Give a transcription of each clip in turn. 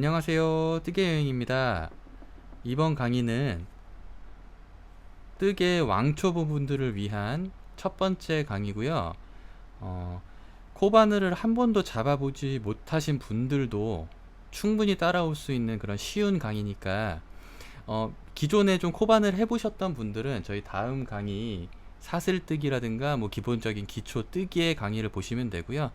안녕하세요. 뜨개 여행입니다. 이번 강의는 뜨개 왕초보 분들을 위한 첫 번째 강의고요. 어, 코바늘을 한 번도 잡아보지 못하신 분들도 충분히 따라올 수 있는 그런 쉬운 강의니까 어, 기존에 좀 코바늘 해보셨던 분들은 저희 다음 강의 사슬뜨기라든가 뭐 기본적인 기초 뜨기의 강의를 보시면 되고요.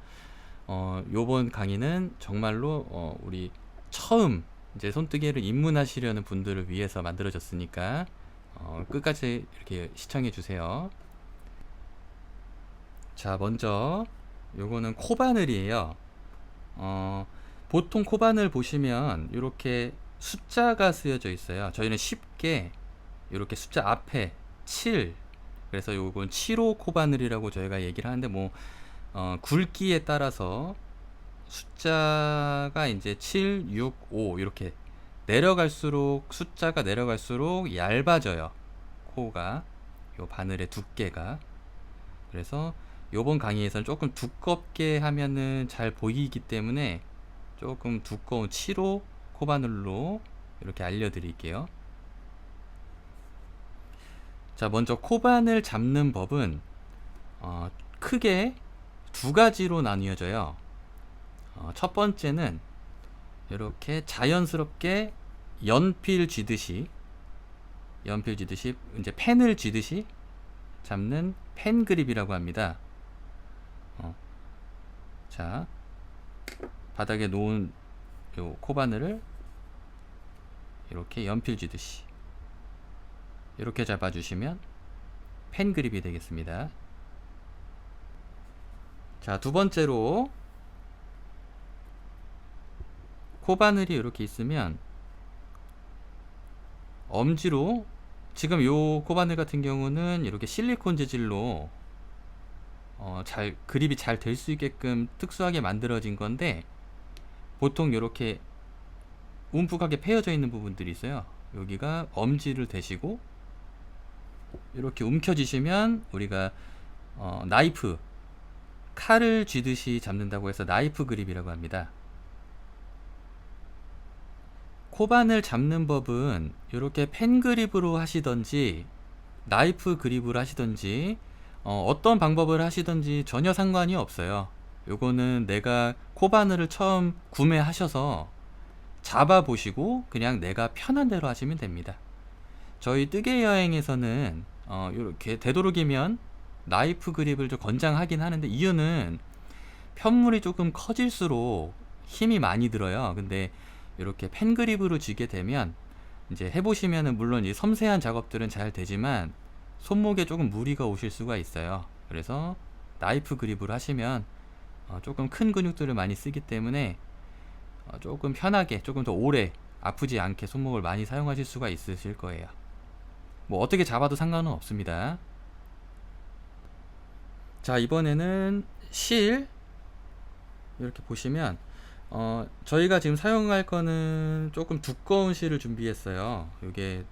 어, 요번 강의는 정말로 어, 우리 처음 이제 손뜨개를 입문하시려는 분들을 위해서 만들어졌으니까 어, 끝까지 이렇게 시청해 주세요. 자, 먼저 요거는 코바늘이에요. 어, 보통 코바늘 보시면 이렇게 숫자가 쓰여져 있어요. 저희는 쉽게 이렇게 숫자 앞에 7 그래서 요건 7호 코바늘이라고 저희가 얘기를 하는데 뭐 어, 굵기에 따라서 숫자가 이제 7, 6, 5 이렇게 내려갈수록 숫자가 내려갈수록 얇아져요. 코가 요 바늘의 두께가 그래서 요번 강의에서는 조금 두껍게 하면은 잘 보이기 때문에 조금 두꺼운 7호 코바늘로 이렇게 알려드릴게요. 자, 먼저 코바늘 잡는 법은 어, 크게 두 가지로 나뉘어져요. 어, 첫 번째는 이렇게 자연스럽게 연필 쥐듯이 연필 쥐듯이 이제 펜을 쥐듯이 잡는 펜 그립이라고 합니다. 어, 자 바닥에 놓은 요 코바늘을 이렇게 연필 쥐듯이 이렇게 잡아주시면 펜 그립이 되겠습니다. 자, 두 번째로 코바늘이 이렇게 있으면 엄지로 지금 요 코바늘 같은 경우는 이렇게 실리콘 재질로 어, 잘 그립이 잘 될 수 있게끔 특수하게 만들어진 건데 보통 이렇게 움푹하게 패여져 있는 부분들이 있어요. 여기가 엄지를 대시고 이렇게 움켜쥐시면 우리가 어, 나이프 칼을 쥐듯이 잡는다고 해서 나이프 그립이라고 합니다. 코반을 잡는 법은 이렇게 펜 그립으로 하시던지 나이프 그립으로 하시던지 어, 떤 방법을 하시던지 전혀 상관이 없어요. 요거는 내가 코바늘을 처음 구매하셔서 잡아 보시고 그냥 내가 편한 대로 하시면 됩니다. 저희 뜨개 여행에서는 어, 이렇게 되도록이면 나이프 그립을 좀 권장하긴 하는데 이유는 편물이 조금 커질수록 힘이 많이 들어요. 근데 이렇게 펜 그립으로 쥐게 되면 이제 해보시면은 물론 이 섬세한 작업들은 잘 되지만 손목에 조금 무리가 오실 수가 있어요. 그래서 나이프 그립으로 하시면 어, 조금 큰 근육들을 많이 쓰기 때문에 어, 조금 편하게 조금 더 오래 아프지 않게 손목을 많이 사용하실 수가 있으실 거예요. 뭐 어떻게 잡아도 상관은 없습니다. 자 이번에는 실 이렇게 보시면 어, 저희가 지금 사용할 거는 조금 두꺼운 실을 준비했어요. 이게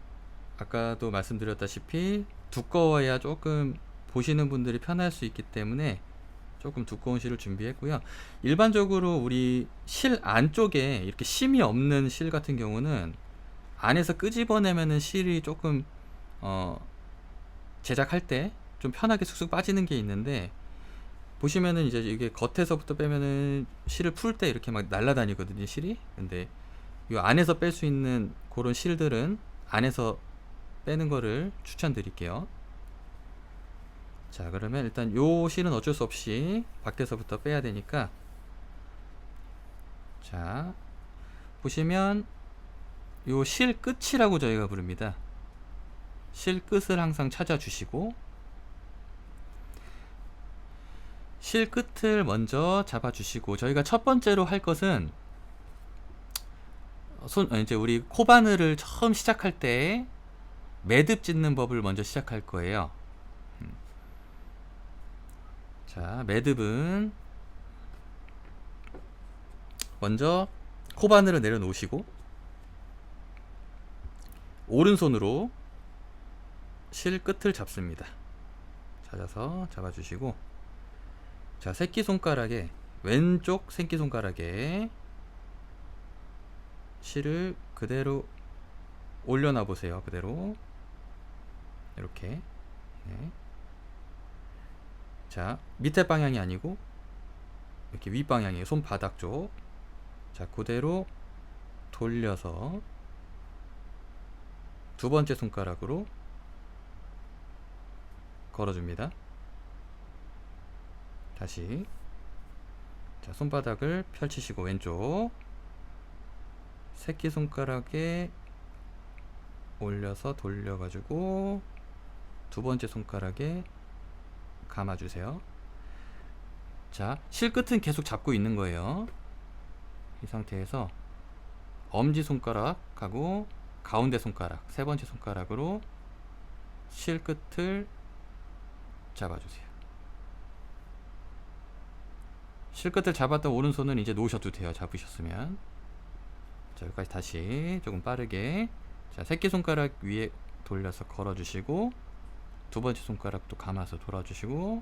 아까도 말씀드렸다시피 두꺼워야 조금 보시는 분들이 편할 수 있기 때문에 조금 두꺼운 실을 준비했고요. 일반적으로 우리 실 안쪽에 이렇게 심이 없는 실 같은 경우는 안에서 끄집어내면은 실이 조금 어, 제작할 때 좀 편하게 쑥쑥 빠지는 게 있는데 보시면은 이제 이게 겉에서부터 빼면은 실을 풀 때 이렇게 막 날아다니거든요 실이. 근데 이 안에서 뺄 수 있는 그런 실들은 안에서 빼는 거를 추천드릴게요. 자 그러면 일단 요 실은 어쩔 수 없이 밖에서부터 빼야 되니까. 자 보시면 요 실 끝이라고 저희가 부릅니다. 실 끝을 항상 찾아주시고 실 끝을 먼저 잡아주시고 저희가 첫 번째로 할 것은 손 어, 이제 우리 코바늘을 처음 시작할 때 매듭 짓는 법을 먼저 시작할 거예요. 음. 자, 매듭은 먼저 코바늘을 내려놓으시고 오른손으로 실 끝을 잡습니다. 찾아서 잡아주시고 자 새끼손가락에 왼쪽 새끼손가락에 실을 그대로 올려놔 보세요. 그대로 이렇게 네. 자 밑에 방향이 아니고 이렇게 윗 방향이에요. 손바닥 쪽. 자 그대로 돌려서 두 번째 손가락으로 걸어줍니다. 다시 자 손바닥을 펼치시고 왼쪽 새끼 손가락에 올려서 돌려가지고 두 번째 손가락에 감아주세요. 자, 실끝은 계속 잡고 있는 거예요. 이 상태에서 엄지 손가락하고 가운데 손가락, 세 번째 손가락으로 실끝을 잡아주세요. 실끝을 잡았던 오른손은 이제 놓으셔도 돼요. 잡으셨으면. 자, 여기까지 다시 조금 빠르게. 자, 새끼손가락 위에 돌려서 걸어주시고, 두 번째 손가락도 감아서 돌아주시고,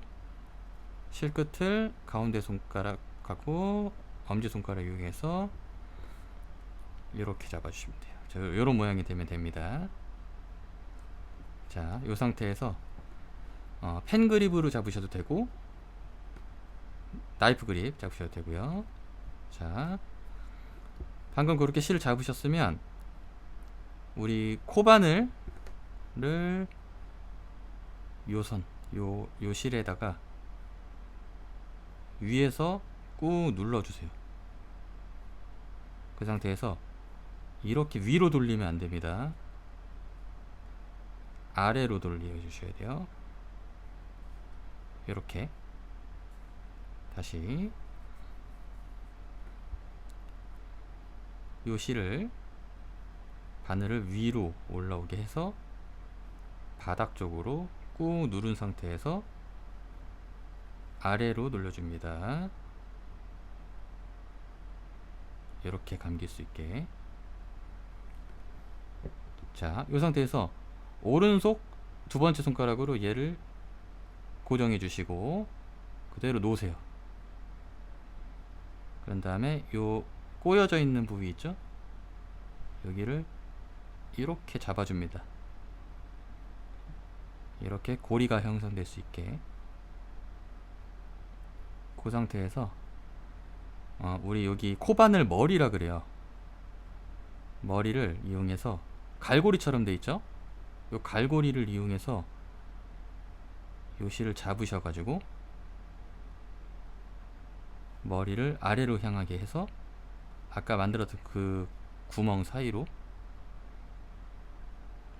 실끝을 가운데 손가락하고 엄지손가락 이용해서 이렇게 잡아주시면 돼요. 자, 이런 모양이 되면 됩니다. 자, 이 상태에서 어, 펜 그립으로 잡으셔도 되고 나이프 그립 잡으셔도 되고요. 자, 방금 그렇게 실을 잡으셨으면 우리 코바늘을 요선 요, 요 실에다가 위에서 꾹 눌러주세요. 그 상태에서 이렇게 위로 돌리면 안 됩니다. 아래로 돌려 주셔야 돼요. 이렇게 다시 요 실을 바늘을 위로 올라오게 해서 바닥 쪽으로 꾹 누른 상태에서 아래로 돌려줍니다. 이렇게 감길 수 있게. 자, 이 상태에서 오른손 두 번째 손가락으로 얘를 고정해 주시고 그대로 놓으세요. 그런 다음에 요 꼬여져 있는 부위 있죠? 여기를 이렇게 잡아줍니다. 이렇게 고리가 형성될 수 있게 그 상태에서 어, 우리 여기 코바늘 머리라 그래요. 머리를 이용해서 갈고리처럼 돼 있죠? 요 갈고리를 이용해서 요 실을 잡으셔가지고 머리를 아래로 향하게 해서 아까 만들었던 그 구멍 사이로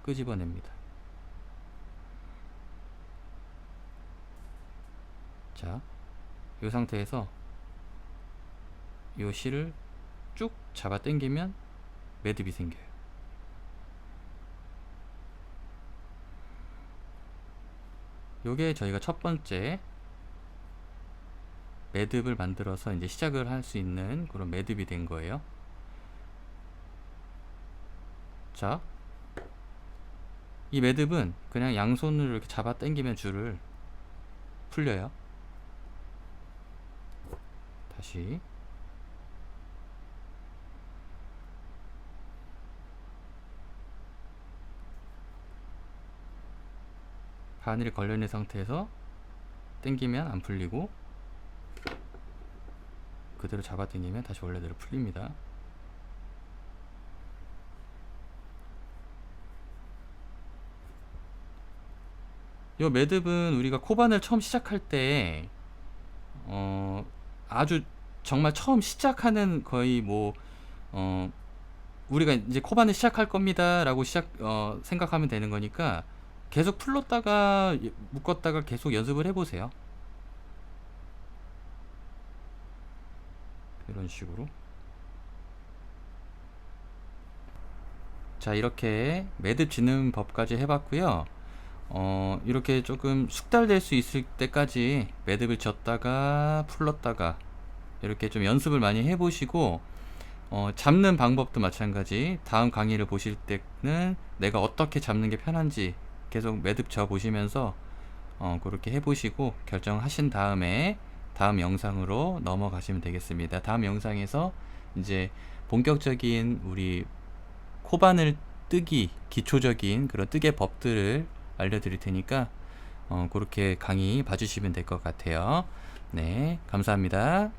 끄집어냅니다. 자, 이 상태에서 이 실을 쭉 잡아 당기면 매듭이 생겨요. 요게 저희가 첫 번째 매듭을 만들어서 이제 시작을 할 수 있는 그런 매듭이 된 거예요. 자, 이 매듭은 그냥 양손으로 이렇게 잡아 당기면 줄을 풀려요. 다시 바늘이 걸려있는 상태에서 당기면 안 풀리고 그대로 잡아 당기면 다시 원래대로 풀립니다. 이 매듭은 우리가 코바늘 처음 시작할 때 어, 아주 정말 처음 시작하는 거의 뭐 어, 우리가 이제 코바늘 시작할 겁니다라고 시작 어, 생각하면 되는 거니까 계속 풀렀다가 묶었다가 계속 연습을 해보세요. 이런 식으로. 자, 이렇게 매듭 짓는 법까지 해봤고요. 어, 이렇게 조금 숙달될 수 있을 때까지 매듭을 졌다가 풀렀다가 이렇게 좀 연습을 많이 해보시고 어, 잡는 방법도 마찬가지 다음 강의를 보실 때는 내가 어떻게 잡는 게 편한지 계속 매듭 져 보시면서 어, 그렇게 해보시고 결정하신 다음에 다음 영상으로 넘어가시면 되겠습니다. 다음 영상에서 이제 본격적인 우리 코바늘 뜨기 기초적인 그런 뜨개 법들을 알려드릴 테니까 어, 그렇게 강의 봐주시면 될 것 같아요. 네, 감사합니다.